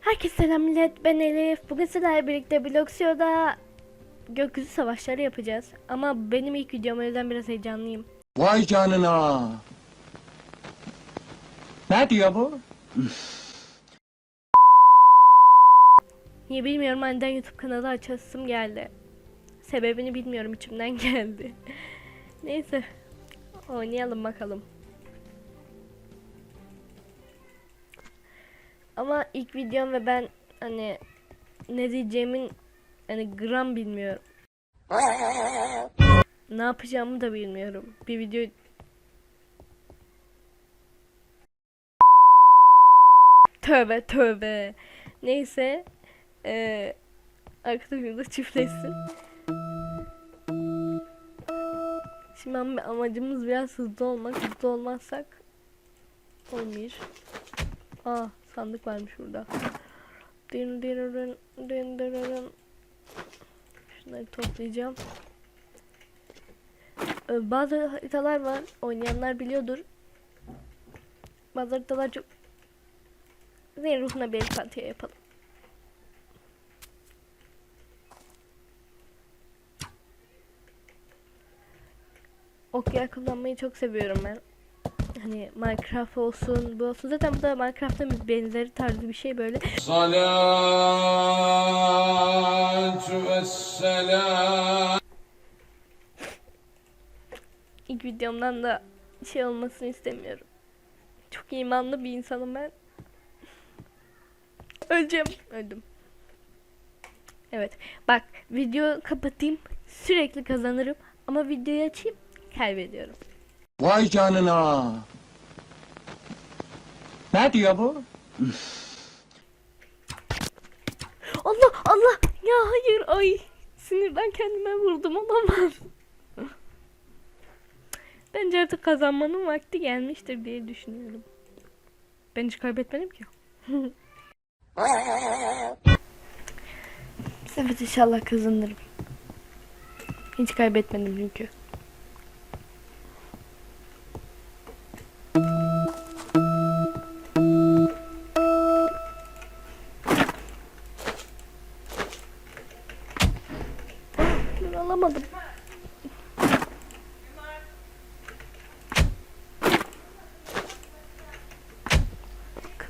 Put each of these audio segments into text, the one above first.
Herkese selam millet ben Elif. Bugün sizlerle birlikte Bloxio'da gökyüzü savaşları yapacağız. Ama benim ilk videom o yüzden biraz heyecanlıyım. Vay canına. Ne diyor bu? Niye bilmiyorum aniden YouTube kanalı açasım geldi. Sebebini bilmiyorum içimden geldi. Neyse oynayalım bakalım. Ama ilk videom ve ben hani ne diyeceğimin hani gram bilmiyorum. Ne yapacağımı da bilmiyorum. Bir video Tövbe tövbe. Neyse. Eee arkadaşımız çiftleşsin. Şimdi am- amacımız biraz hızlı olmak. Hızlı olmazsak olmuyor. Aa sandık varmış burada. Din din din din. Şunları toplayacağım. Ee, Bazı haritalar var. Oynayanlar biliyordur. Bazı haritalar çok Zeyn ruhuna bir empatiye yapalım. Okya kullanmayı çok seviyorum ben. Hani Minecraft olsun, bu olsun. Zaten bu da Minecraft'ın benzeri tarzı bir şey böyle. Salatu vesselam. İlk videomdan da şey olmasını istemiyorum. Çok imanlı bir insanım ben. Öleceğim. Öldüm. Evet. Bak video kapatayım. Sürekli kazanırım. Ama videoyu açayım. Kaybediyorum. Vay canına. Ne diyor bu? Allah Allah. Ya hayır ay. Sinirden kendime vurdum olamaz. Bence artık kazanmanın vakti gelmiştir diye düşünüyorum. Ben hiç kaybetmedim ki. Evet inşallah kazanırım. Hiç kaybetmedim çünkü.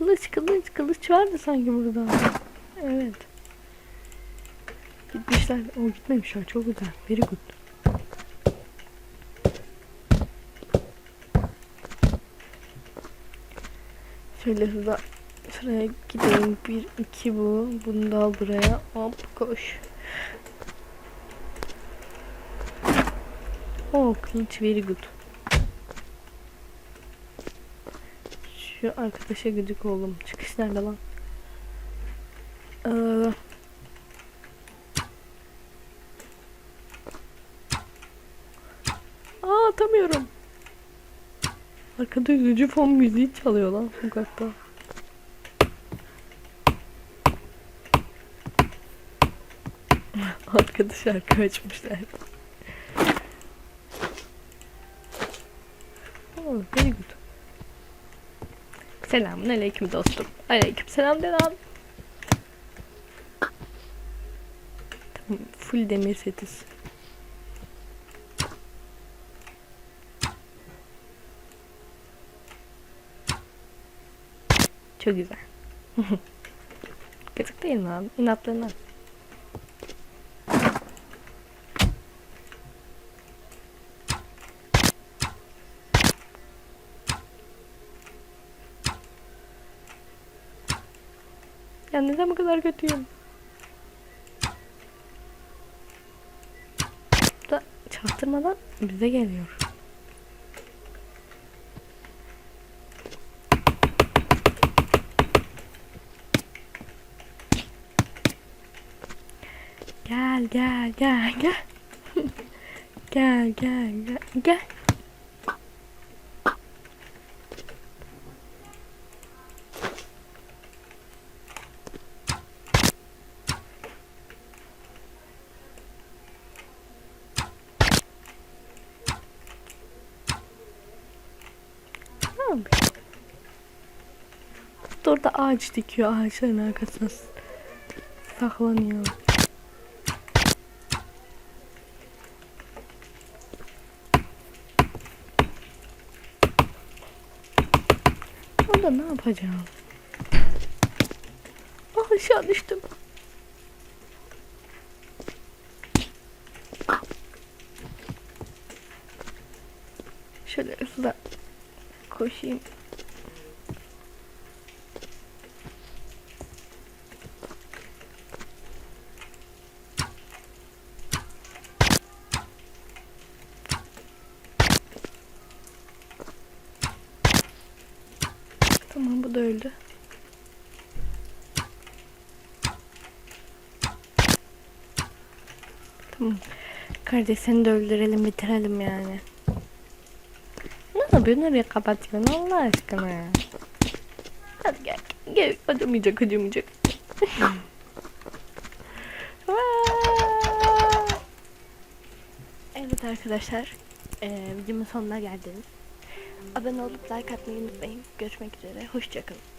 Kılıç kılıç kılıç vardı sanki burada. Evet. Gitmişler. O gitmemişler. Çok güzel. Very good. Şöyle hızla sıraya gidelim. Bir, iki bu. Bunu da al buraya. Hop koş. Oh kılıç very good. Şu arkadaşa gıcık oldum. Çıkış nerede lan? Ee, Aa atamıyorum. Arkada üzücü fon müziği çalıyor lan sokakta. Arkada şarkı açmışlar. Oh, very good. Selamun aleyküm dostum. Aleyküm selam de lan. Tamam, full demir setiz. Çok güzel. Gıcık değil mi abi? İnatlarına. Ya neden bu kadar kötüyüm? Da çaktırmadan bize geliyor. Gel gel gel gel. gel gel gel gel. Yapıyor? Orada ağaç dikiyor ağaçların arkasına saklanıyor. Orada ne yapacağım? Ah aşağı düştüm. Şöyle hızlı koşayım. Tamam bu da öldü. Tamam. Kardeş seni de öldürelim bitirelim yani. Nereye kapatıyorsun Allah aşkına? Hadi gel. Gel. Acımayacak acımayacak. Evet arkadaşlar. Eee videomun sonuna geldiniz. Abone olup like atmayı unutmayın. Görüşmek üzere. Hoşçakalın.